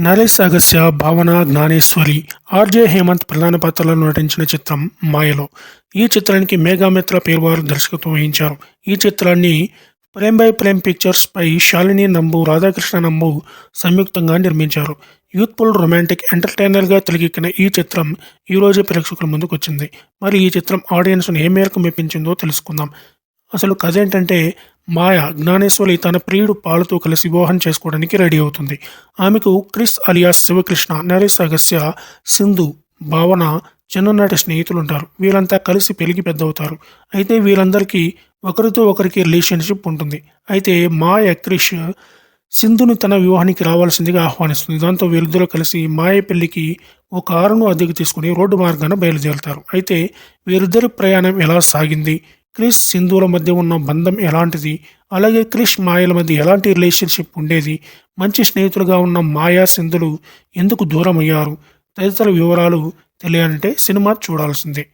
నరేష్ అగస్య భావన జ్ఞానేశ్వరి. ఆర్జే హేమంత్ ప్రధాన పాత్రలో నటించిన చిత్రం మాయలో. ఈ చిత్రానికి మేఘామిత్ర పేరువారు దర్శకత్వం వహించారు. ఈ చిత్రాన్ని ప్రేమ్ బై ప్రేమ్ పిక్చర్స్ పై శాలిని నంబు రాధాకృష్ణ నంబు సంయుక్తంగా నిర్మించారు. యూత్ఫుల్ రొమాంటిక్ ఎంటర్టైనర్గా తెరకెక్కిన ఈ చిత్రం ఈ రోజే ప్రేక్షకుల ముందుకు వచ్చింది. మరి ఈ చిత్రం ఆడియన్స్ను ఏ మేరకు మెప్పించిందో తెలుసుకుందాం. అసలు కథ ఏంటంటే మాయ జ్ఞానేశ్వరి తన ప్రియుడు పాలుతో కలిసి వివాహం చేసుకోవడానికి రెడీ అవుతుంది. ఆమెకు క్రిస్ అలియాస్ శివకృష్ణ నరేష్ అగస్య సింధు భావన చిన్ననాటి స్నేహితులు ఉంటారు వీరంతా కలిసి పెరిగి పెద్దవుతారు. అయితే వీరందరికీ ఒకరితో ఒకరికి రిలేషన్షిప్ ఉంటుంది. అయితే మాయ క్రిష్ సింధుని తన వివాహానికి రావాల్సిందిగా ఆహ్వానిస్తుంది. దాంతో వీరిద్దరూ కలిసి మాయ పెళ్ళికి ఓ కారును అద్దెకు తీసుకుని రోడ్డు మార్గాన బయలుదేరుతారు. అయితే వీరిద్దరి ప్రయాణం ఎలా సాగింది? క్రిష్ సింధుల మధ్య ఉన్న బంధం ఎలాంటిది? అలాగే క్రిష్ మాయల మధ్య ఎలాంటి రిలేషన్షిప్ ఉండేది? మంచి స్నేహితులుగా ఉన్న మాయా సింధులు ఎందుకు దూరం అయ్యారు తదితర వివరాలు తెలియాలంటే సినిమా చూడాల్సిందే.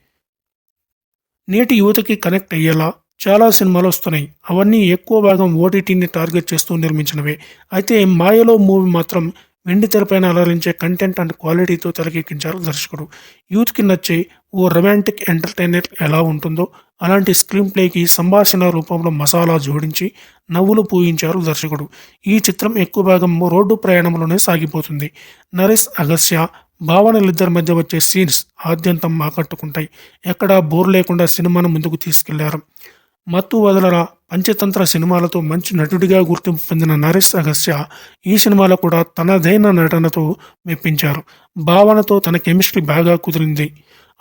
నేటి యువతకి కనెక్ట్ అయ్యేలా చాలా సినిమాలు వస్తున్నాయి. అవన్నీ ఎక్కువ భాగం ఓటీటీని టార్గెట్ చేస్తూ నిర్మించినవే. అయితే మాయలో మూవీ మాత్రం వెండి తెరపైన అలరించే కంటెంట్ అండ్ క్వాలిటీతో తెరకెక్కించారు దర్శకుడు. యూత్కి నచ్చే ఓ రొమాంటిక్ ఎంటర్టైనర్ ఎలా ఉంటుందో అలాంటి స్క్రీన్ ప్లేకి సంభాషణ రూపంలో మసాలా జోడించి నవ్వులు పూయించారు దర్శకుడు. ఈ చిత్రం ఎక్కువ భాగం రోడ్డు ప్రయాణంలోనే సాగిపోతుంది. నరేష్ అగస్య భావనలిద్దరి మధ్య వచ్చే సీన్స్ ఆద్యంతం ఆకట్టుకుంటాయి. ఎక్కడా బోర్ లేకుండా సినిమాను ముందుకు తీసుకెళ్ళారు. మత్తు వదలరా పంచతంత్ర సినిమాలతో మంచి నటుడిగా గుర్తింపు పొందిన నరేష్ అగస్య ఈ సినిమాలో కూడా తనదైన నటనతో మెప్పించారు. భావనతో తన కెమిస్ట్రీ బాగా కుదిరింది.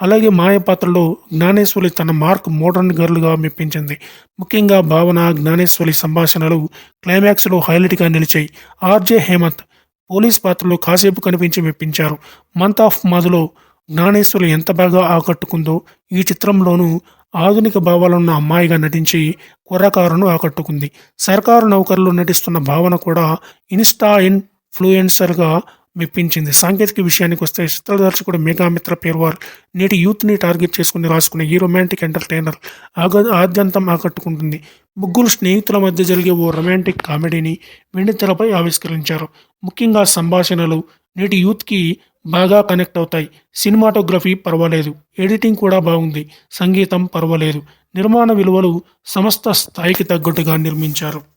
అలాగే మాయ పాత్రలో జ్ఞానేశ్వరి తన మార్క్ మోడర్న్ గర్ల్గా మెప్పించింది. ముఖ్యంగా భావన జ్ఞానేశ్వరి సంభాషణలు క్లైమాక్స్లో హైలైట్గా నిలిచాయి. ఆర్జే హేమంత్ పోలీస్ పాత్రలో కాసేపు కనిపించి మెప్పించారు. మంత్ ఆఫ్ మధులో జ్ఞానేశ్వరి ఎంత బాగా ఆకట్టుకుందో ఈ చిత్రంలోనూ ఆధునిక భావాలున్న అమ్మాయిగా నటించి కుర్రకారును ఆకట్టుకుంది. సర్కారు నౌకర్లు నటిస్తున్న భావన కూడా ఇన్స్టా ఇన్ఫ్లుయెన్సర్గా మెప్పించింది. సాంకేతిక విషయానికి వస్తే చిత్ర దర్శకుడు మేఘామిత్ర పేర్వార్ నేటి యూత్ని టార్గెట్ చేసుకుని రాసుకునే ఈ రొమాంటిక్ ఎంటర్టైనర్ ఆగ ఆద్యంతం ఆకట్టుకుంటుంది. ముగ్గురు స్నేహితుల మధ్య జరిగే ఓ రొమాంటిక్ కామెడీని వెండితెరపై ఆవిష్కరించారు. ముఖ్యంగా సంభాషణలు నేటి యూత్కి బాగా కనెక్ట్ అవుతాయి. సినిమాటోగ్రఫీ పర్వాలేదు. ఎడిటింగ్ కూడా బాగుంది. సంగీతం పర్వాలేదు. నిర్మాణ విలువలు సమస్త స్థాయికి తగ్గట్టుగా నిర్మించారు.